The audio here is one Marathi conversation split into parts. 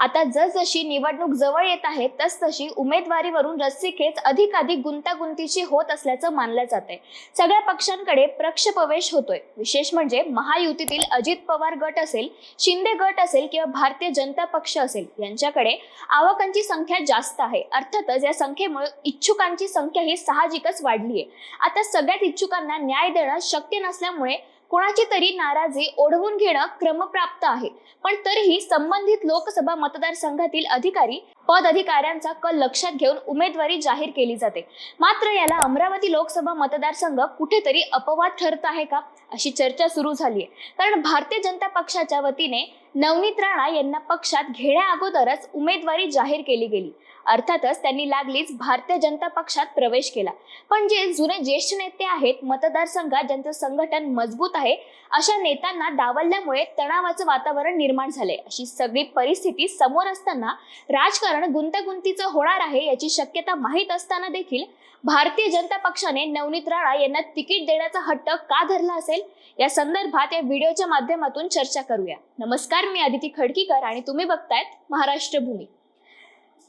आता जसजशी निवडणूक जवळ येत आहे तसतशी उमेदवारीवरून रस्सीखेच अधिकाधिक गुंतागुंतीची होत असल्याचं मानलं जात आहे सगळ्या पक्षांकडे प्रवेश होतोय. विशेष म्हणजे महायुतीतील अजित पवार गट असेल शिंदे गट असेल किंवा भारतीय जनता पक्ष असेल यांच्याकडे आवकांची संख्या जास्त आहे. अर्थातच या संख्येमुळे इच्छुकांची संख्या ही साहजिकच वाढली आहे आता सगळ्यात इच्छुकांना न्याय देणं शक्य नसल्यामुळे कोणाची तरी नाराजी ओढवून घेणं क्रमप्राप्त आहे. पण तरीही संबंधित लोकसभा मतदारसंघातील अधिकारी पद अधिकाऱ्यांचा कल लक्षात घेऊन उमेदवारी जाहीर केली जाते. मात्र याला अमरावती लोकसभा मतदारसंघ कुठेतरी अपवाद ठरत आहे का? अशी चर्चा सुरू झाली आहे कारण भारतीय जनता पक्षाच्या वतीने नवनीत राणा यांना पक्षात घेण्या अगोदरच उमेदवारी जाहीर केली गेली. अर्थातच त्यांनी लागलीच भारतीय जनता पक्षात प्रवेश केला. पण जे जुने ज्येष्ठ नेते आहेत मतदारसंघात ज्यांचं संघटन मजबूत आहे अशा नेत्यांना डावलल्यामुळे तणावाचं वातावरण निर्माण झाले अशी सगळी परिस्थिती समोर असताना राजकारण गुंतागुंतीचं होणार आहे याची शक्यता माहीत असताना देखील भारतीय जनता पक्षाने नवनीत राणा यांना तिकीट देण्याचा हट्ट का धरला असेल? या संदर्भात या व्हिडिओच्या माध्यमातून चर्चा करूया. नमस्कार मी आदिती खडकीकर आणि तुम्ही बघतायत महाराष्ट्र भूमी.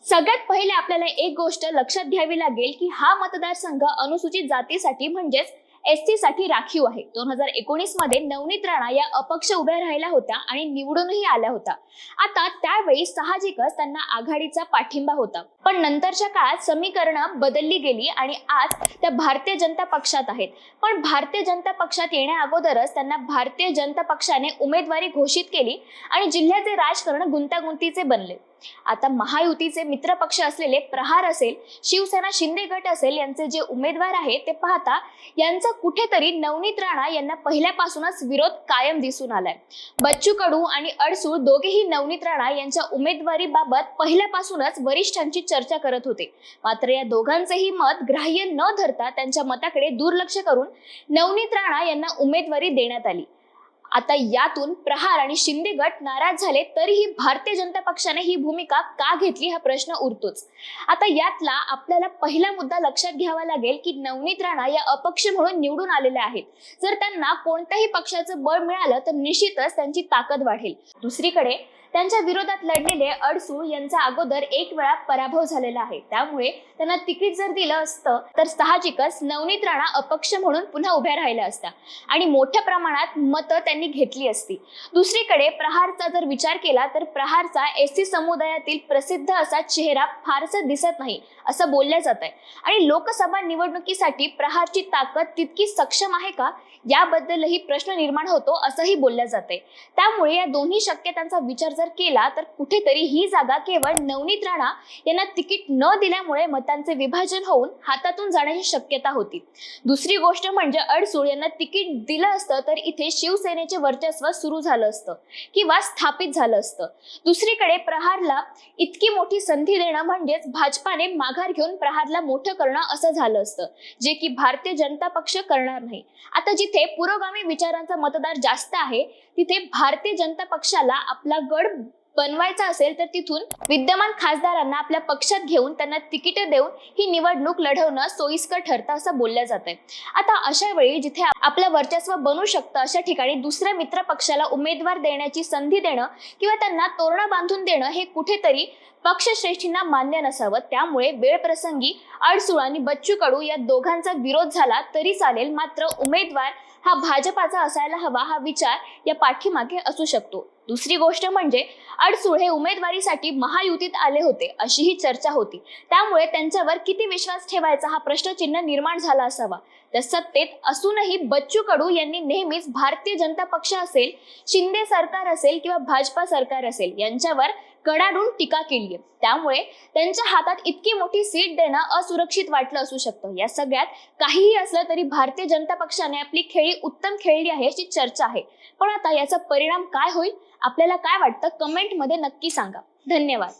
सगळ्यात पहिले आपल्याला एक गोष्ट लक्षात घ्यावी लागेल की हा मतदारसंघ अनुसूचित जातीसाठी म्हणजेच एसटी साठी राखीव आहे. दोन हजार एकोणीसमध्ये नवनीत राणा या अपक्ष उभ्या राहिल्या होत्या आणि निवडूनही आल्या होत्या. आता त्यावेळी साहजिकच त्यांना आघाडीचा पाठिंबा होता. पण नंतरच्या काळात समीकरणं बदलली गेली आणि आज त्या भारतीय जनता पक्षात आहेत. पण भारतीय जनता पक्षात येण्या अगोदरच त्यांना भारतीय जनता पक्षाने उमेदवारी घोषित केली आणि जिल्ह्याचे राजकारण गुंतागुंतीचे बनले. आता महायुतीचे मित्रपक्ष असलेले प्रहार असेल शिवसेना शिंदे गट असेल यांचे जे उमेदवार आहेत ते पाहता यांचा कुठेतरी नवनीत राणा यांना पहिल्यापासूनच विरोध कायम दिसून आलाय. बच्चू कडू आणि अडसूळ दोघेही नवनीत राणा यांच्या उमेदवारीबाबत पहिल्यापासूनच वरिष्ठांची चर्चा करत होते. मात्र या दोघांचेही मत ग्राह्य न धरता त्यांच्या मताकडे दुर्लक्ष करून नवनीत राणा यांना उमेदवारी देण्यात आली. आता यातून प्रहार आणि शिंदे गट नाराज झाले तरीही भारतीय जनता पक्षाने ही भूमिका का घेतली हा प्रश्न उरतोच. आता यातला आपल्याला पहिला मुद्दा लक्षात घ्यावा लागेल की नवनीत राणा या अपक्ष म्हणून निवडून आलेल्या आहेत. जर त्यांना कोणत्याही पक्षाचं बळ मिळालं तर निश्चितच त्यांची ताकद वाढेल. दुसरीकडे त्यांच्या विरोधात लढलेले अडसूळ यांचा अगोदर एक वेळा पराभव झालेला आहे. त्यामुळे त्यांना तिकीट जर दिलं असतं तर साहजिकच नवनीत राणा अपक्ष म्हणून पुन्हा उभ्या राहिल्या असत्या. आणि मोठ्या प्रमाणात मतं त्यांनी घेतली असती. दुसरीकडे प्रहारचा जर विचार केला तर प्रहारचा एस सी समुदायातील प्रसिद्ध असा चेहरा फारसा दिसत नाही असं बोललं जात आहे आणि लोकसभा निवडणुकीसाठी प्रहारची ताकद तितकी सक्षम आहे का? याबद्दलही प्रश्न निर्माण होतो असंही बोललं जाते. त्यामुळे या दोन्ही शक्यतांचा विचार जर केला तर कुठेतरी ही जागा केवळ नवनीत राणा यांना तिकीट न दिल्यामुळे मतांचे विभाजन होऊन हातातून जाण्याची शक्यता होती. दुसरी गोष्ट म्हणजे अडसूळ यांना तिकीट दिलं असतं तर इथे शिवसेनेचे वर्चस्व सुरू झालं असतं किंवा स्थापित झालं असतं. दुसरीकडे प्रहारला इतकी मोठी संधी देणं म्हणजेच भाजपाने माघार घेऊन प्रहारला मोठं करणं असं झालं असतं जे की भारतीय जनता पक्ष करणार नाही. आता जिथे पुरोगामी विचारांचा मतदार जास्त आहे तिथे भारतीय जनता पक्षाला आपला गड बनवायचा असेल तर तिथून विद्यमान खासदारांना आपल्या पक्षात घेऊन त्यांना तिकिटे देऊन ही निवडणूक लढवणं सोयीस्कर ठरतं असं बोललं जात आहे आता अशा वेळी जिथे आपलं वर्चस्व बनू शकतं अशा ठिकाणी दुसऱ्या मित्र पक्षाला उमेदवार देण्याची संधी देणं किंवा त्यांना तोरणं बांधून देणं हे कुठेतरी पक्षश्रेष्ठींना मान्य नसावं त्यामुळे वेळ प्रसंगी अडसूळ आणि बच्चू कडू या दोघांचा विरोध झाला तरी चालेल मात्र उमेदवार हा भाजपाचा असायला हवा हा विचार या पाठीमागे असू शकतो. दुसरी गोष्ट म्हणजे अडसूळ हे उमेदवारीसाठी महायुतीत आले होते अशी ही चर्चा होती. त्यामुळे त्यांच्यावर किती विश्वास ठेवायचा हा प्रश्नचिन्ह निर्माण झाला असावा. तर सत्तेत असूनही बच्चू कडू यांनी नेहमीच भारतीय जनता पक्ष असेल शिंदे सरकार असेल किंवा भाजपा सरकार असेल यांच्यावर कडाडून टीका केली. आहे त्यामुळे त्यांच्या हातात इतकी मोठी सीट देणं असुरक्षित वाटलं असू शकतं. या सगळ्यात काहीही असलं तरी भारतीय जनता पक्षाने आपली खेळी उत्तम खेळली आहे अशी चर्चा आहे. पण आता याचा परिणाम काय होईल? आपल्याला काय वाटतं? कमेंटमध्ये नक्की सांगा. धन्यवाद.